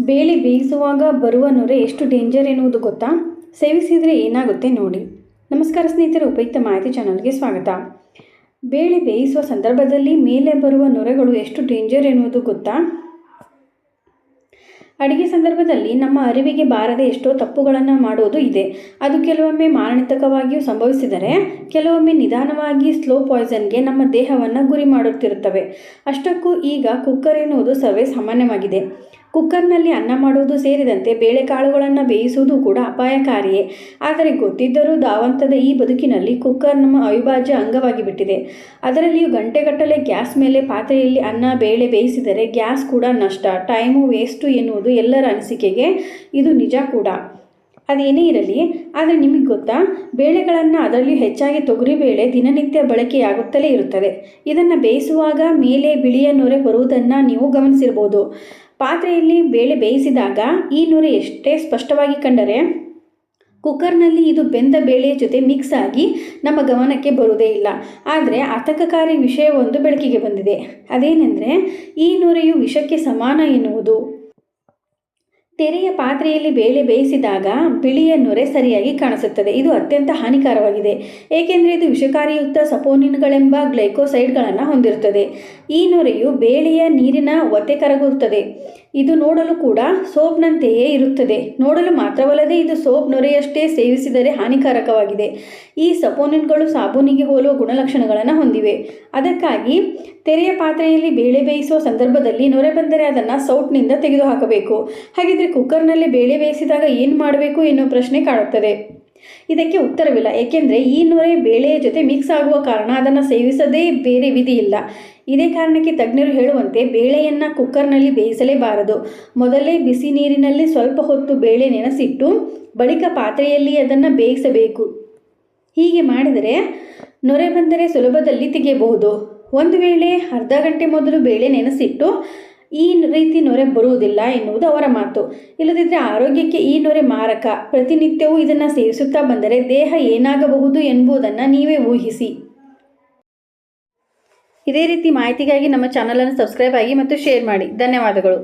ಬೇಳೆ ಬೇಯಿಸುವಾಗ ಬರುವ ನೊರೆ ಎಷ್ಟು ಡೇಂಜರ್ ಎನ್ನುವುದು ಗೊತ್ತಾ? ಸೇವಿಸಿದರೆ ಏನಾಗುತ್ತೆ ನೋಡಿ. ನಮಸ್ಕಾರ ಸ್ನೇಹಿತರೆ, ಉಪಯುಕ್ತ ಮಾಹಿತಿ ಚಾನಲ್ಗೆ ಸ್ವಾಗತ. ಬೇಳೆ ಬೇಯಿಸುವ ಸಂದರ್ಭದಲ್ಲಿ ಮೇಲೆ ಬರುವ ನೊರೆಗಳು ಎಷ್ಟು ಡೇಂಜರ್ ಎನ್ನುವುದು ಗೊತ್ತಾ? ಅಡಿಗೆ ಸಂದರ್ಭದಲ್ಲಿ ನಮ್ಮ ಅರಿವಿಗೆ ಬಾರದೆ ಎಷ್ಟೋ ತಪ್ಪುಗಳನ್ನು ಮಾಡೋದು ಇದೆ. ಅದು ಕೆಲವೊಮ್ಮೆ ಮಾರಣಿತಕವಾಗಿಯೂ ಸಂಭವಿಸಿದರೆ, ಕೆಲವೊಮ್ಮೆ ನಿಧಾನವಾಗಿ ಸ್ಲೋ ಪಾಯ್ಸನ್ಗೆ ನಮ್ಮ ದೇಹವನ್ನು ಗುರಿ ಮಾಡುತ್ತಿರುತ್ತವೆ. ಅಷ್ಟಕ್ಕೂ ಈಗ ಕುಕ್ಕರ್ ಎನ್ನುವುದು ಸರ್ವೇ ಸಾಮಾನ್ಯವಾಗಿದೆ. ಕುಕ್ಕರ್ನಲ್ಲಿ ಅನ್ನ ಮಾಡುವುದು ಸೇರಿದಂತೆ ಬೇಳೆಕಾಳುಗಳನ್ನು ಬೇಯಿಸುವುದು ಕೂಡ ಅಪಾಯಕಾರಿಯೇ. ಆದರೆ ಗೊತ್ತಿದ್ದರೂ ಧಾವಂತದ ಈ ಬದುಕಿನಲ್ಲಿ ಕುಕ್ಕರ್ ನಮ್ಮ ಅವಿಭಾಜ್ಯ ಅಂಗವಾಗಿ ಬಿಟ್ಟಿದೆ ಅದರಲ್ಲಿಯೂ ಗಂಟೆಗಟ್ಟಲೆ ಗ್ಯಾಸ್ ಮೇಲೆ ಪಾತ್ರೆಯಲ್ಲಿ ಅನ್ನ, ಬೇಳೆ ಬೇಯಿಸಿದರೆ ಗ್ಯಾಸ್ ಕೂಡ ನಷ್ಟ. ಟೈಮು ವೇಸ್ಟು ಎನ್ನುವುದು ಎಲ್ಲರ ಅನಿಸಿಕೆಗೆ ಇದು ನಿಜ ಕೂಡ. ಅದೇನೇ ಇರಲಿ, ಆದರೆ ನಿಮಗೆ ಗೊತ್ತಾ? ಬೇಳೆಗಳನ್ನು ಅದರಲ್ಲಿ ಹೆಚ್ಚಾಗಿ ತೊಗರಿ ಬೇಳೆ ದಿನನಿತ್ಯ ಬಳಕೆಯಾಗುತ್ತಲೇ ಇರುತ್ತದೆ ಇದನ್ನು ಬೇಯಿಸುವಾಗ ಮೇಲೆ ಬಿಳಿಯ ನೊರೆ ಬರುವುದನ್ನು ನೀವು ಗಮನಿಸಿರ್ಬೋದು. ಪಾತ್ರೆಯಲ್ಲಿ ಬೇಳೆ ಬೇಯಿಸಿದಾಗ ಈ ನೊರೆ ಎಷ್ಟೇ ಸ್ಪಷ್ಟವಾಗಿ ಕಂಡರೆ ಕುಕ್ಕರ್ನಲ್ಲಿ ಇದು ಬೆಂದ ಬೇಳೆಯ ಜೊತೆ ಮಿಕ್ಸ್ ಆಗಿ ನಮ್ಮ ಗಮನಕ್ಕೆ ಬರುವುದೇ ಇಲ್ಲ. ಆದರೆ ಆತಂಕಕಾರಿ ವಿಷಯವೊಂದು ಬೆಳಕಿಗೆ ಬಂದಿದೆ. ಅದೇನೆಂದರೆ ಈ ನೊರೆಯು ವಿಷಕ್ಕೆ ಸಮಾನ ಎನ್ನುವುದು. ತೆರೆಯ ಪಾತ್ರೆಯಲ್ಲಿ ಬೇಳೆ ಬೇಯಿಸಿದಾಗ ಬಿಳಿಯ ನೊರೆ ಸರಿಯಾಗಿ ಕಾಣಿಸುತ್ತದೆ. ಇದು ಅತ್ಯಂತ ಹಾನಿಕಾರವಾಗಿದೆ. ಏಕೆಂದರೆ ಇದು ವಿಷಕಾರಿಯುಕ್ತ ಸಪೋನಿನ್ಗಳೆಂಬ ಗ್ಲೈಕೋಸೈಡ್ಗಳನ್ನು ಹೊಂದಿರುತ್ತದೆ. ಈ ನೊರೆಯು ಬೇಳೆಯ ನೀರಿನ ಒತ್ತೆ ಕರಗುತ್ತದೆ. ಇದು ನೋಡಲು ಕೂಡ ಸೋಪ್ನಂತೆಯೇ ಇರುತ್ತದೆ. ನೋಡಲು ಮಾತ್ರವಲ್ಲದೆ ಇದು ಸೋಪ್ ನೊರೆಯಷ್ಟೇ ಸೇವಿಸಿದರೆ ಹಾನಿಕಾರಕವಾಗಿದೆ. ಈ ಸಪೋನಿನ್ಗಳು ಸಾಬೂನಿಗೆ ಹೋಲುವ ಗುಣಲಕ್ಷಣಗಳನ್ನು ಹೊಂದಿವೆ. ಅದಕ್ಕಾಗಿ ತೆರೆಯ ಪಾತ್ರೆಯಲ್ಲಿ ಬೇಳೆ ಬೇಯಿಸುವ ಸಂದರ್ಭದಲ್ಲಿ ನೊರೆ ಬಂದರೆ ಅದನ್ನು ಸೌಟ್ನಿಂದ ತೆಗೆದುಹಾಕಬೇಕು. ಹಾಗಿದ್ರೆ ಕುಕ್ಕರ್ನಲ್ಲಿ ಬೇಳೆ ಬೇಯಿಸಿದಾಗ ಏನು ಮಾಡಬೇಕು ಎನ್ನುವ ಪ್ರಶ್ನೆ ಕಾಡುತ್ತದೆ. ಇದಕ್ಕೆ ಉತ್ತರವಿಲ್ಲ. ಏಕೆಂದರೆ ಈ ನೊರೆ ಬೇಳೆಯ ಜೊತೆ ಮಿಕ್ಸ್ ಆಗುವ ಕಾರಣ ಅದನ್ನು ಸೇವಿಸದೇ ಬೇರೆ ವಿಧಿ ಇಲ್ಲ. ಇದೇ ಕಾರಣಕ್ಕೆ ತಜ್ಞರು ಹೇಳುವಂತೆ ಬೇಳೆಯನ್ನು ಕುಕ್ಕರ್ನಲ್ಲಿ ಬೇಯಿಸಲೇಬಾರದು. ಮೊದಲೇ ಬಿಸಿ ನೀರಿನಲ್ಲಿ ಸ್ವಲ್ಪ ಹೊತ್ತು ಬೇಳೆ ನೆನೆಸಿಟ್ಟು ಬಳಿಕ ಪಾತ್ರೆಯಲ್ಲಿ ಅದನ್ನು ಬೇಯಿಸಬೇಕು. ಹೀಗೆ ಮಾಡಿದರೆ ನೊರೆ ಬಂದರೆ ಸುಲಭದಲ್ಲಿ ತೆಗೆಯಬಹುದು. ಒಂದು ವೇಳೆ ಅರ್ಧ ಗಂಟೆ ಮೊದಲು ಬೇಳೆ ನೆನೆಸಿಟ್ಟು ಈ ರೀತಿ ನೊರೆ ಬರುವುದಿಲ್ಲ ಎನ್ನುವುದು ಅವರ ಮಾತು. ಇಲ್ಲದಿದ್ದರೆ ಆರೋಗ್ಯಕ್ಕೆ ಈ ನೊರೆ ಮಾರಕ. ಪ್ರತಿನಿತ್ಯವೂ ಇದನ್ನು ಸೇವಿಸುತ್ತಾ ಬಂದರೆ ದೇಹ ಏನಾಗಬಹುದು ಎಂಬುದನ್ನು ನೀವೇ ಊಹಿಸಿ. ಇದೇ ರೀತಿ ಮಾಹಿತಿಗಾಗಿ ನಮ್ಮ ಚಾನಲನ್ನು ಸಬ್ಸ್ಕ್ರೈಬ್ ಆಗಿ ಮತ್ತು ಶೇರ್ ಮಾಡಿ. ಧನ್ಯವಾದಗಳು.